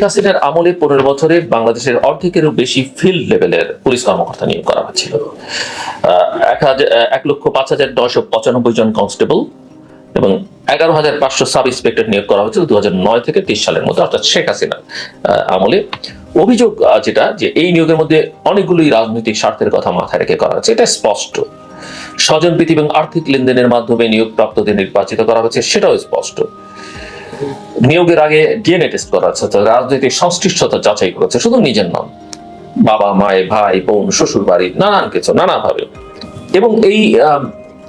শেখ আমলে পনেরো বছরে বাংলাদেশের অর্ধেকেরও বেশি ফিল্ড লেভেলের পুলিশ কর্মকর্তা নিয়োগ করা হয়েছিল। এক লক্ষ পাঁচ হাজার নয়শো পঁচানব্বই জন কনস্টেবল এবং এগারো হাজার পাঁচশো সাব ইন্সপেক্টর নিয়োগ করা হয়েছিল দু নয় থেকে তিরিশ সালের মধ্যে, অর্থাৎ শেখ হাসিনা আমলে। অভিযোগ যেটা যে এই নিয়োগের মধ্যে অনেকগুলোই রাজনৈতিক স্বার্থের কথা মাথায় রেখে করা হয়েছে, এটা স্পষ্ট। স্বজন প্রীতি এবং আর্থিক লেনদেনের মাধ্যমে নিয়োগপ্রাপ্তদের নির্বাচিত করা হয়েছে, সেটাও স্পষ্ট। নিয়োগের আগে ডিএনএ টেস্ট করা হচ্ছে, অর্থাৎ রাজনৈতিক সংশ্লিষ্টতা যাচাই করেছে শুধু নিজের নন। বাবা, মায়ে, ভাই, বোন শ্বশুর বাড়ি নানান কিছু, নানাভাবে। এবং এই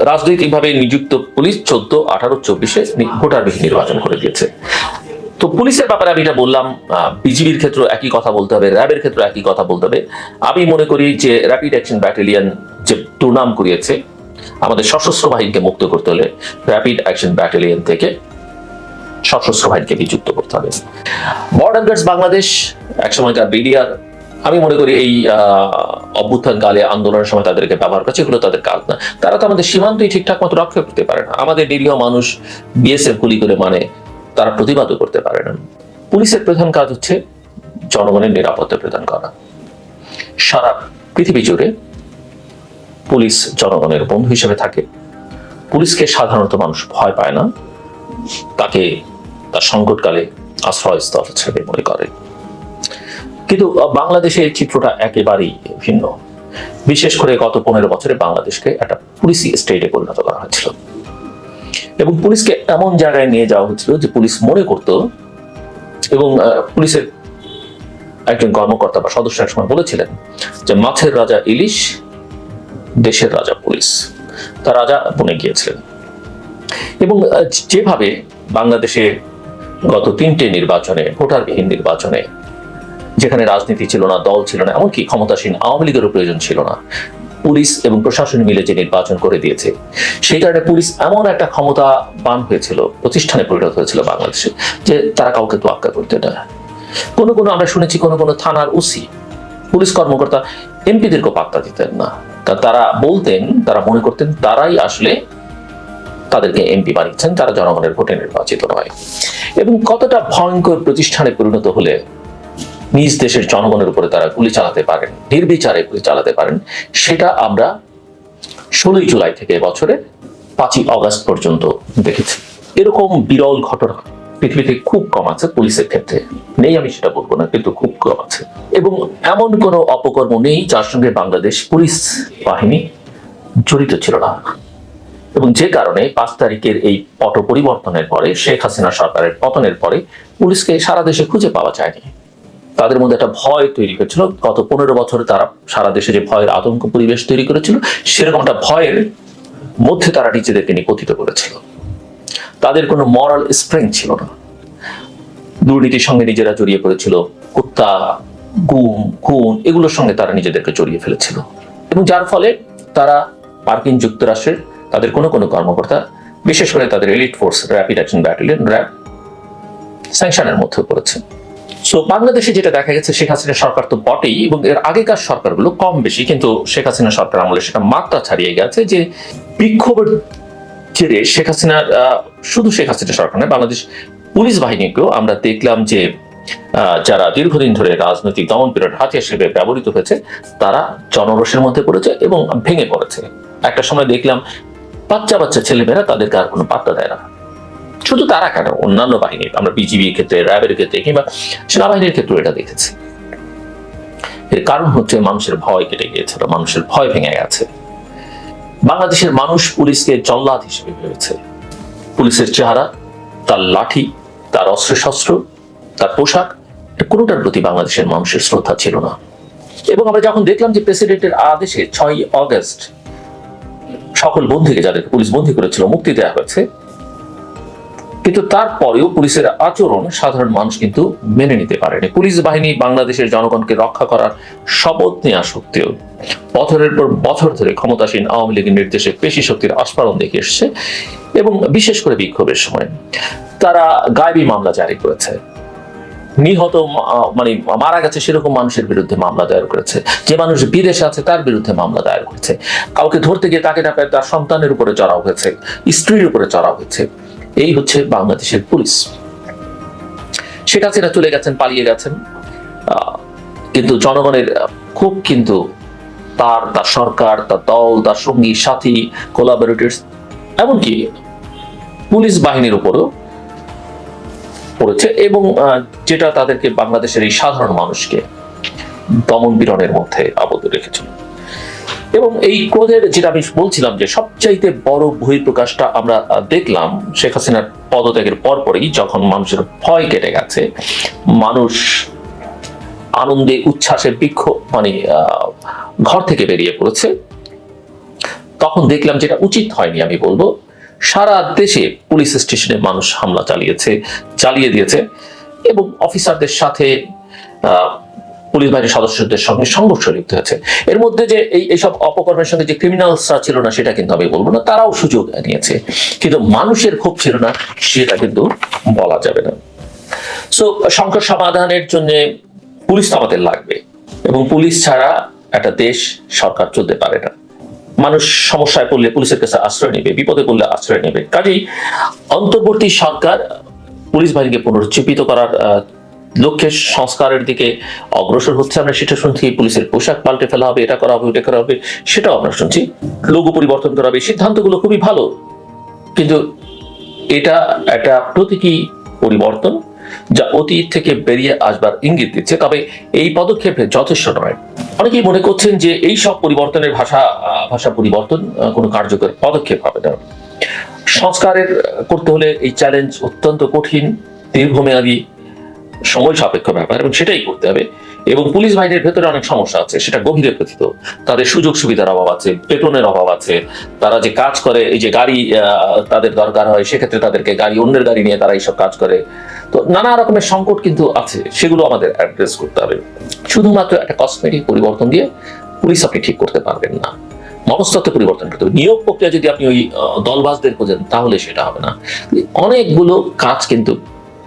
রাজনৈতিকভাবে নিযুক্ত পুলিশ চোদ্দ, আঠারো, চব্বিশে ভোটারবিহীন নির্বাচন করে দিয়েছে। তো পুলিশের ব্যাপারে আমি এটা বললাম বিজিবির ক্ষেত্রে একই কথা বলতে হবে, র্যাবের ক্ষেত্রে একই কথা বলতে হবে। আমি মনে করি যে র্যাপিড অ্যাকশন ব্যাটালিয়ান যে টুর্নাম করিয়েছে, আমাদের সশস্ত্র বাহিনীকে মুক্ত করতে হলে র্যাপিড অ্যাকশন ব্যাটালিয়ান থেকে সশস্ত্র বাহিনীকে বিযুক্ত করতে হবে। বর্ডার গার্ডস বাংলাদেশ একসময়কার বিডিআর, আমি মনে করি এই অভ্যুত্থান কালে আন্দোলনের সময় তাদেরকে ব্যবহার করছে এগুলো তাদের কাজ না। তারা তো আমাদের সীমান্তই ঠিকঠাক মতো রক্ষা করতে পারে না। আমাদের নিরীহ মানুষ বিএসএফ গুলি করে মানে তারা প্রতিবাদও করতে পারে না। পুলিশের প্রধান কাজ হচ্ছে জনগণের নিরাপত্তা প্রদান করা। সারা পৃথিবী জুড়ে পুলিশ জনগণের বন্ধু হিসেবে থাকে। পুলিশকে সাধারণত মানুষ ভয় পায় না। তাকে তার সংকটকালে আশ্রয়স্থল হিসেবে মনে করে। কিন্তু বাংলাদেশে এই চিত্রটা একেবারেই ভিন্ন। বিশেষ করে গত পনেরো বছরে বাংলাদেশকে একটা পুলিশি স্টেটে পরিণত করা হয়েছিল। এবং পুলিশকে এমন জায়গায় নিয়ে যাওয়া হয়েছিল যে পুলিশ মনে করত এবং পুলিশের একজন কর্মকর্তা বা সদস্য এক সময় বলেছিলেন যে মাছের রাজা ইলিশ, দেশের রাজা পুলিশ। তা রাজা বনে গিয়েছিলেন। এবং যেভাবে বাংলাদেশে গত তিনটে নির্বাচনে, ভোটারবিহীন নির্বাচনে, যেখানে রাজনীতি ছিল না, দল ছিল না, এমনকি ক্ষমতাসীন আওয়ামী লীগেরও প্রয়োজন ছিল না, পুলিশ এবং প্রশাসন মিলে যে নির্বাচন করে দিয়েছে, সেই কারণে পুলিশ এমন একটা ক্ষমতা বান হয়েছিল, প্রতিষ্ঠানে পরিণত হয়েছিল বাংলাদেশে, যে তারা কাউকে তোয়াক্কা করতে না। কোনো কোনো আমরা শুনেছি, কোনো কোনো থানার ওসি, পুলিশ কর্মকর্তা এমপিদেরকে পাত্তা দিতেন না। তারা বলতেন, তারা মনে করতেন তারাই আসলে তাদেরকে এমপি বানিয়েছেন তারা জনগণের ভোটে নির্বাচিত নয়। এবং কতটা ভয়ঙ্কর প্রতিষ্ঠানে পরিণত হলে নিজ দেশের জনগণের উপরে তারা গুলি চালাতে পারেন, নির্বিচারে গুলি চালাতে পারেন, সেটা আমরা ষোলোই জুলাই থেকে বছরে পাঁচই অগস্ট পর্যন্ত দেখেছি। এরকম বিরল ঘটনা পৃথিবীতে খুব কম আছে, পুলিশের ক্ষেত্রে নেই, আমি সেটা বলব না, কিন্তু খুব কম আছে। এবং এমন কোনো অপকর্ম নেই যার সঙ্গে বাংলাদেশ পুলিশ বাহিনী জড়িত ছিল না। এবং যে কারণে পাঁচ তারিখের এই পট পরিবর্তনের পরে শেখ হাসিনা সরকারের পতনের পরে পুলিশকে সারা দেশে খুঁজে পাওয়া যায়নি। তাদের মধ্যে একটা ভয় তৈরি হয়েছিল। গত পনেরো বছরে তারা সারা দেশে যে ভয়ের আতঙ্ক পরিবেশ তৈরি করেছিল, সেরকম একটা ভয়ের মধ্যে তারা নিজেদেরকে নিপতিত করেছিল। তাদের কোনো মরাল স্প্রিং ছিল না। দুর্নীতির সঙ্গে নিজেরা জড়িয়ে পড়েছিল। কুত্তা, গুম, খুন এগুলোর সঙ্গে তারা নিজেদেরকে জড়িয়ে ফেলেছিল। এবং যার ফলে তারা মার্কিন যুক্তরাষ্ট্রের তাদের কোনো কোনো কর্মকর্তা, বিশেষ করে তাদের elite force rapid action battalion RAB স্যাংশনের মধ্যে পড়েছে। সো বাংলাদেশে যেটা দেখা গেছে, শেখ হাসিনা সরকার তো বটেই এবং এর আগেকার সরকারগুলো কম বেশি, কিন্তু শেখ হাসিনা সরকার আমলে সেটা মাত্রা ছাড়িয়ে গেছে যে বিক্ষোভের জেরে শেখ হাসিনার শুধু শেখ হাসিনা সরকার নয়, বাংলাদেশ পুলিশ বাহিনীকেও আমরা দেখলাম যে যারা দীর্ঘদিন ধরে রাজনৈতিক দমন পীড়ন হাতিয়ার হিসেবে ব্যবহৃত হয়েছে, তারা জনরোষের মধ্যে পড়েছে এবং ভেঙে পড়েছে। একটা সময় দেখলাম বাচ্চা বাচ্চা ছেলেমেয়েরা তাদেরকে আর কোনো পাত্তা দেয় না। শুধু তারা কেন? অন্যান্য বাহিনী, আমরা বিজিবির ক্ষেত্রে র্যাবের ক্ষেত্রে, কিংবা সেনাবাহিনীর ক্ষেত্রে এটা দেখেছি। এর কারণ হচ্ছে মানুষের ভয় কেটে গিয়েছিল মানুষের ভয় ভেঙে গেছে। বাংলাদেশের মানুষ পুলিশকে জল্লাদ হিসেবে ভেবেছে। পুলিশের চেহারা, তার লাঠি, তার অস্ত্রশস্ত্র, তার পোশাক কোনোটার প্রতি বাংলাদেশের মানুষের শ্রদ্ধা ছিল না। এবং আমরা যখন দেখলাম যে প্রেসিডেন্টের আদেশে ছয় অগস্ট সকল বন্দীকে যাদেরকে পুলিশ বন্দী করেছিল মুক্তি দেওয়া হয়েছে। কিন্তু তারপরেও পুলিশের আচরণ সাধারণ মানুষ কিন্তু মেনে নিতে পারেনি। পুলিশ বাহিনী বাংলাদেশের জনগণকে রক্ষা করার শপথ নেওয়া সত্ত্বেও বছরের পর বছর ধরে ক্ষমতাসীন আওয়ামী লীগের নির্দেশে পেশি শক্তির আস্ফালন দেখে এসছে এবং বিশেষ করে বিক্ষোভের সময় তারা গায়েবী মামলা জারি করেছে। নিহত মানে মারা গেছে সেরকম মানুষের বিরুদ্ধে মামলা দায়ের করেছে। যে মানুষ বিদেশে আছে তার বিরুদ্ধে মামলা দায়ের করেছে। কাউকে ধরতে গিয়ে তাকে না তার সন্তানের উপরে চড়াও হয়েছে, স্ত্রীর উপরে চড়াও হয়েছে। এই হচ্ছে বাংলাদেশের পুলিশ। শেখ হাসিনা চলে গেছেন, পালিয়ে গেছেন। কিন্তু জনগণের খুব কিন্তু তার তার সরকার, তার দল, তার সঙ্গী, সাথী কোলাবোরেটর্স এমনকি পুলিশ বাহিনীর উপরও পড়েছে এবং যেটা তাদেরকে বাংলাদেশের এই সাধারণ মানুষকে দমন পীড়নের মধ্যে আবদ্ধ রেখেছিল। এবং এই ক্রোধের যেটা আমি বলছিলাম যে সবচাইতে বড় বহিঃপ্রকাশটা আমরা দেখলাম শেখ হাসিনার পদত্যাগের পরপরই যখন মানুষের ভয় কেটে গেছে, মানুষ আনন্দে, উচ্ছ্বাসে বিক্ষোভ মানে ঘর থেকে বেরিয়ে পড়েছে। তখন দেখলাম যেটা উচিত হয়নি আমি বলব সারা দেশে পুলিশ স্টেশনে মানুষ হামলা চালিয়েছে, চালিয়ে দিয়েছে এবং অফিসারদের সাথে পুলিশ বাহিনীর সদস্যদের সঙ্গে সংঘর্ষ লিপ্ত হয়েছে। এর মধ্যে যে এই, এইসব অপকর্মের সঙ্গে যে ক্রিমিনালসরা ছিল না, সেটা কিন্তু আমি বলব না, তারাও সুযোগ নিয়েছে। কিন্তু মানুষের ক্ষোভ ছিল না, সেটা কিন্তু বলা যাবে না। সো সংকট সমাধানের জন্য পুলিশ তো আমাদের লাগবে এবং পুলিশ ছাড়া একটা দেশ, সরকার চলতে পারে না। মানুষ সমস্যায় পড়লে পুলিশের কাছে আশ্রয় নেবে, বিপদে পড়লে আশ্রয় নেবে। কাজেই অন্তর্বর্তী সরকার পুলিশ বাহিনীকে পুনরুজ্জীবিত করার লক্ষ্যে সংস্কারের দিকে অগ্রসর হচ্ছে। আমরা সেটা শুনছি, পুলিশের পোশাক পাল্টে ফেলা হবে, এটা করা হবে, ওটা করা হবে, সেটাও আমরা শুনছি। লোগো পরিবর্তন করা হবে, সিদ্ধান্তগুলো খুবই ভালো। কিন্তু এটা একটা প্রতীকী পরিবর্তন। যা অতীত থেকে বেরিয়ে আসবার ইঙ্গিত দিচ্ছে। তবে এই পদক্ষেপে যথেষ্ট নয়। অনেকেই মনে করছেন যে এই সব পরিবর্তনের ভাষা ভাষা পরিবর্তন কোনো কার্যকর পদক্ষেপ হবে না। সংস্কারের করতে হলে এই চ্যালেঞ্জ অত্যন্ত কঠিন, দীর্ঘমেয়াদী, সময় সাপেক্ষ ব্যাপার এবং সেটাই করতে হবে। এবং পুলিশ বাহিনীর ভেতরে অনেক সমস্যা আছে সেটা গভীরে প্রথিত তাদের সুযোগ সুবিধার অভাব আছে বেতনের অভাব আছে। তারা যে কাজ করে এই যে গাড়ি তাদের দরকার হয় সেক্ষেত্রে তাদেরকে গাড়ি অন্যের গাড়ি নিয়ে তারা এইসব কাজ করে। তো নানা রকমের সংকট কিন্তু আছে সেগুলো আমাদের অ্যাড্রেস করতে হবে। শুধুমাত্র একটা কসমেটিক পরিবর্তন দিয়ে পুলিশ আপনি ঠিক করতে পারবেন না। মনস্তত্ত্ব পরিবর্তন করতে হবে। নিয়োগ প্রক্রিয়া যদি আপনি ওই আহ, দলবাজদের খোঁজেন তাহলে সেটা হবে না। অনেকগুলো কাজ কিন্তু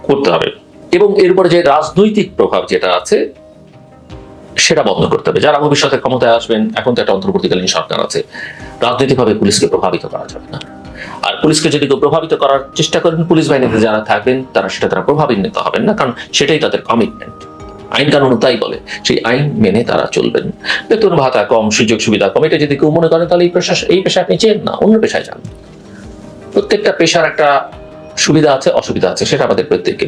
করতে হবে। এবং এরপরে যে রাজনৈতিক প্রভাব যেটা আছে সেটা বন্ধ করতে হবে। যারা ভবিষ্যতে ক্ষমতায় আসবেন, এখন তো একটা অন্তর্বর্তীকালীন সরকার আছে। রাজনৈতিকভাবে পুলিশকে প্রভাবিত করা যাবে না। আর পুলিশকে যদি কেউ প্রভাবিত করার চেষ্টা করেন, পুলিশ বাহিনীতে যারা থাকবেন, তারা সেটা তারা প্রভাবিত হবেন না, কারণ সেটাই তাদের কমিটমেন্ট আইন কানুন তাই বলে, সেই আইন মেনে তারা চলবেন। বেতন ভাতা কম, সুযোগ সুবিধা কম, এটা যদি কেউ মনে করেন তাহলে এই পেশা এই পেশা আপনি চেন না, অন্য পেশায় যান। প্রত্যেকটা পেশার একটা সুবিধা আছে, অসুবিধা আছে, সেটা আমাদের প্রত্যেককে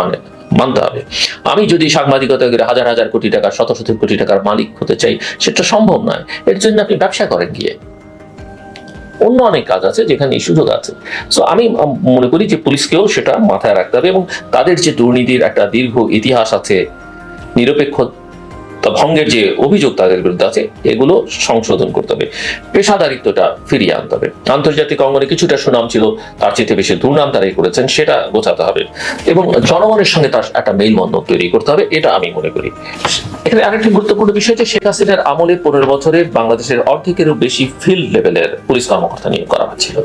মানে মানতে হবে। আমি যদি সাংবাদিকতা করে হাজার হাজার কোটি টাকা শত শত কোটি টাকার মালিক হতে চাই, সেটা সম্ভব নয়। এর জন্য আপনি ব্যবসা করেন গিয়ে। অন্য অনেক কাজ আছে যেখানে সুযোগ আছে। সো আমি, মনে করি যে পুলিশকেও সেটা মাথায় রাখতে হবে এবং তাদের যে দুর্নীতির একটা দীর্ঘ ইতিহাস আছে, নিরপেক্ষ ভঙ্গের যে অভিযোগ তাদের বিরুদ্ধে আছে, এগুলো সংশোধন করতে হবে। পেশাদারিত্বটা ফিরিয়ে আনতে হবে। আন্তর্জাতিক অঙ্গনে কিছুটা সুনাম ছিল, তার চেয়ে বেশি দুর্নাম তারাই করেছেন, সেটা বোঝাতে হবে। এবং জনগণের সঙ্গে তার একটা মেলবন্ধন তৈরি করতে হবে, এটা আমি মনে করি। এখানে আরেকটি গুরুত্বপূর্ণ বিষয় যে শেখ হাসিনার আমলে পনেরো বছরে বাংলাদেশের অর্ধেকেরও বেশি ফিল্ড লেভেলের পুলিশ কর্মকর্তা নিয়োগ করা হয়েছিল।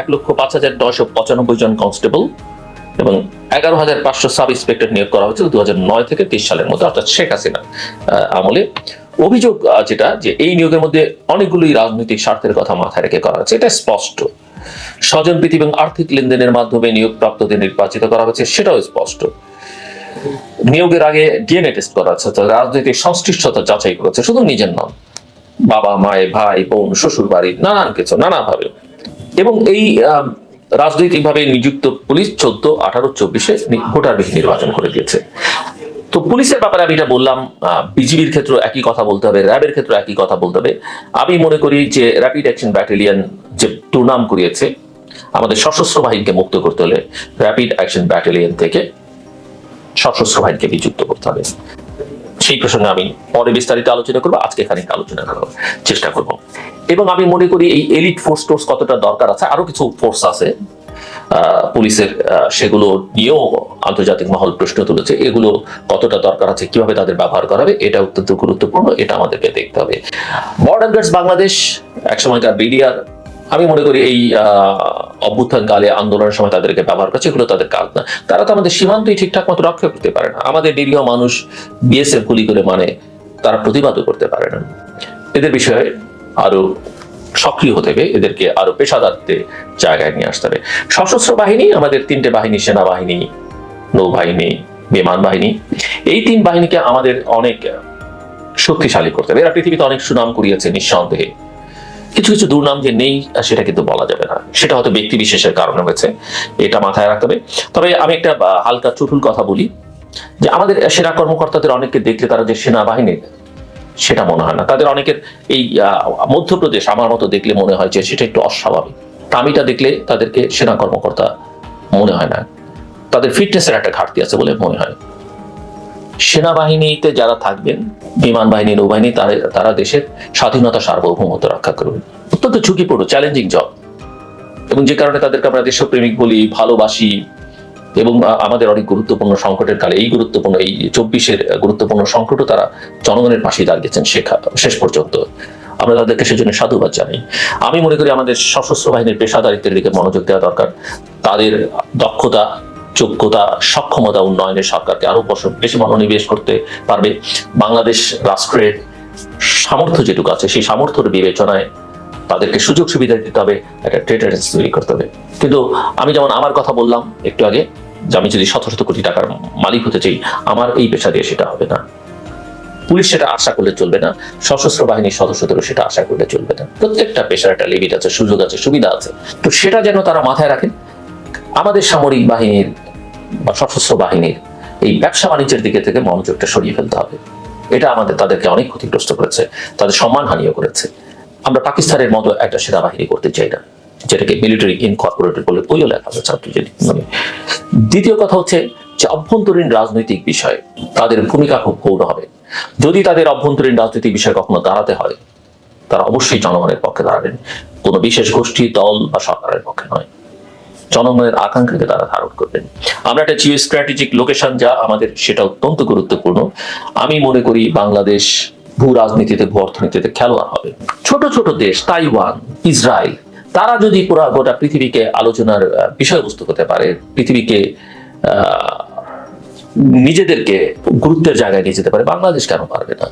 এক লক্ষ পাঁচ হাজার নয়শো পঁচানব্বই জন কনস্টেবল এবং এগারো হাজার পাঁচশো সাব ইন্সপেক্টর নিয়োগ করা হয়েছিল দু নয় থেকে তেইশ সালের মধ্যে, অর্থাৎ শেখ হাসিনা আমলে। অভিযোগ যেটা যে এই নিয়োগের মধ্যে অনেকগুলোই রাজনৈতিক স্বার্থের কথা মাথায় রেখে করা হয়েছে, এটা স্পষ্ট। স্বজন প্রীতি এবং আর্থিক লেনদেনের মাধ্যমে নিয়োগ নিয়োগপ্রাপ্তদের নির্বাচিত করা হয়েছে, সেটাও স্পষ্ট। নিয়োগের আগে ডিএনএ টেস্ট করা হচ্ছে রাজনৈতিক সংশ্লিষ্টতা যাচাই করেছে শুধু নিজের নাম বাবা, মায়ের ভাই, বোন শ্বশুর বাড়ি নানান কিছু, নানাভাবে। এবং এই রাজনৈতিকভাবে নিযুক্ত পুলিশ চোদ্দ, আঠারো, চব্বিশে ভোটারবিহীন নির্বাচন করে দিয়েছে। তো পুলিশের ব্যাপারে আমি এটা বললাম বিজিবির ক্ষেত্রে একই কথা বলতে হবে, র্যাবের ক্ষেত্রে একই কথা বলতে হবে। আমি মনে করি যে র্যাপিড অ্যাকশন ব্যাটালিয়ন যে টুর্নাম করিয়েছে, আমাদের সশস্ত্র বাহিনীকে মুক্ত করতে হলে র্যাপিড অ্যাকশন ব্যাটালিয়ন থেকে সশস্ত্র বাহিনীকে বিযুক্ত করতে হবে। সেই প্রসঙ্গে আমি পরে বিস্তারিত আলোচনা করব, আজকে এখানে আলোচনা করার চেষ্টা করব। এবং আমি মনে করি এই এলিট ফোর্স টোর্স কতটা দরকার আছে? আরও কিছু ফোর্স আছে পুলিশের সেগুলো নিয়েও আন্তর্জাতিক মহল প্রশ্ন তুলেছে। এগুলো কতটা দরকার আছে, কীভাবে তাদের ব্যবহার করা হবে, এটা অত্যন্ত গুরুত্বপূর্ণ, এটা আমাদেরকে দেখতে হবে। বর্ডার গার্ডস বাংলাদেশ একসময়কার বিডিআর আমি মনে করি এই অভ্যুত্থান কালে আন্দোলনের সময় তাদেরকে ব্যবহার করছে, এগুলো তাদের কাজ না। তারা তো আমাদের সীমান্তই ঠিকঠাক মতো রক্ষা করতে পারে না। আমাদের নিরীহ মানুষ বিএসএফ গুলি করে মানে তারা প্রতিবাদও করতে পারে না। এদের বিষয়ে আরও সক্রিয় হতে হবে, এদেরকে আরও পেশাদারতে জায়গায় নিয়ে আসতে হবে। সশস্ত্র বাহিনী, আমাদের তিনটে বাহিনী, সেনাবাহিনী, নৌবাহিনী, বিমান বাহিনী, এই তিন বাহিনীকে আমাদের অনেক শক্তিশালী করতে হবে। এরা পৃথিবীতে অনেক সুনাম করিয়েছে নিঃসন্দেহে। কিছু কিছু দুর্নাম যে নেই, সেটা কিন্তু বলা যাবে না। সেটা হয়তো ব্যক্তি বিশেষের কারণে হয়েছে, এটা মাথায় রাখতে হবে। তবে আমি একটা হালকা চটুল কথা বলি, যে আমাদের সেনা কর্মকর্তাদের অনেককে দেখলে তারা যে সেনাবাহিনীর সেটা মনে হয় না। তাদের অনেকের এই মধ্যপ্রদেশ আমার মতো দেখলে মনে হয় যে সেটা একটু অস্বাভাবিক। তামিটা দেখলে তাদেরকে সেনা কর্মকর্তা মনে হয় না। তাদের ফিটনেসের একটা ঘাটতি আছে বলে মনে হয়। সেনাবাহিনীতে যারা থাকবেন, বিমান বাহিনী, নৌবাহিনী, তারা দেশের স্বাধীনতা সার্বভৌমত্ব রক্ষা করবেন অত্যন্ত ঝুঁকিপূর্ণ চ্যালেঞ্জিং জব এবং যে কারণে তাদেরকে আমরা দেশপ্রেমিক বলি, ভালোবাসি এবং আমাদের অনেক গুরুত্বপূর্ণ সংকটের কালে এই গুরুত্বপূর্ণ, এই চব্বিশের গুরুত্বপূর্ণ সংকটও তারা জনগণের পাশেই দাঁড়িয়েছেন শেখা, শেষ পর্যন্ত। আমরা তাদেরকে সেজন্য সাধুবাদ জানাই। আমি মনে করি আমাদের সশস্ত্র বাহিনীর পেশাদারিত্বের দিকে মনোযোগ দেওয়া দরকার। তাদের দক্ষতা, যোগ্যতা, সক্ষমতা উন্নয়নে সরকারকে আরও বেশি মনোনিবেশ করতে পারবে। বাংলাদেশ রাষ্ট্রের সামর্থ্য যেটুকু আছে, সেই সামর্থ্যের বিবেচনায় তাদেরকে সুযোগ সুবিধা দিতে হবে, একটা ট্রেডারেন্স তৈরি করতে হবে। কিন্তু আমি যেমন আমার কথা বললাম একটু আগে যে আমি যদি শত শত কোটি টাকার মালিক হতে চাই, আমার এই পেশা দিয়ে সেটা হবে না। পুলিশ সেটা আশা করলে চলবে না, সশস্ত্র বাহিনীর সদস্যদেরও সেটা আশা করলে চলবে না। প্রত্যেকটা পেশার একটা লিমিট আছে, সুযোগ আছে, সুবিধা আছে। তো সেটা যেন তারা মাথায় রাখেন, আমাদের সামরিক বাহিনীর বা সশস্ত্র বাহিনীর এই ব্যবসা বাণিজ্যের দিকে থেকে মনোযোগটা সরিয়ে ফেলতে হবে। এটা আমাদের, তাদেরকে অনেক ক্ষতিগ্রস্ত করেছে, তাদের সম্মানহানিও করেছে। আমরা পাকিস্তানের মতো একটা সেনাবাহিনী করতে চাই না, যেটাকে মিলিটারি ইনকর্পোরেটেড বলে বইও লেখা আছে মানে দ্বিতীয় কথা হচ্ছে যে অভ্যন্তরীণ রাজনৈতিক বিষয়, তাদের ভূমিকা খুব গৌণ হবে। যদি তাদের অভ্যন্তরীণ রাজনৈতিক বিষয় কখনো দাঁড়াতে হয়, তারা অবশ্যই জনগণের পক্ষে দাঁড়াবেন। কোনো বিশেষ গোষ্ঠী, দল বা সরকারের পক্ষে নয়। জনগণের আকাঙ্ক্ষাকে তারা ধারণ করবেন। আমরা একটা জিও স্ট্র্যাটেজিক লোকেশন যা আমাদের সেটা অত্যন্ত গুরুত্বপূর্ণ। আমি মনে করি বাংলাদেশ ভূ রাজনীতিতে ভূ অর্থনীতিতে খেলোয়াড় হবে। ছোট ছোট দেশ, তাইওয়ান, ইসরায়েল, তারা যদি পুরা গোটা পৃথিবীকে আলোচনার বিষয়বস্তু হতে পারে, পৃথিবীকে নিজেদেরকে গুরুত্বের জায়গায় নিয়ে যেতে পারে, বাংলাদেশ কেন পারবে না?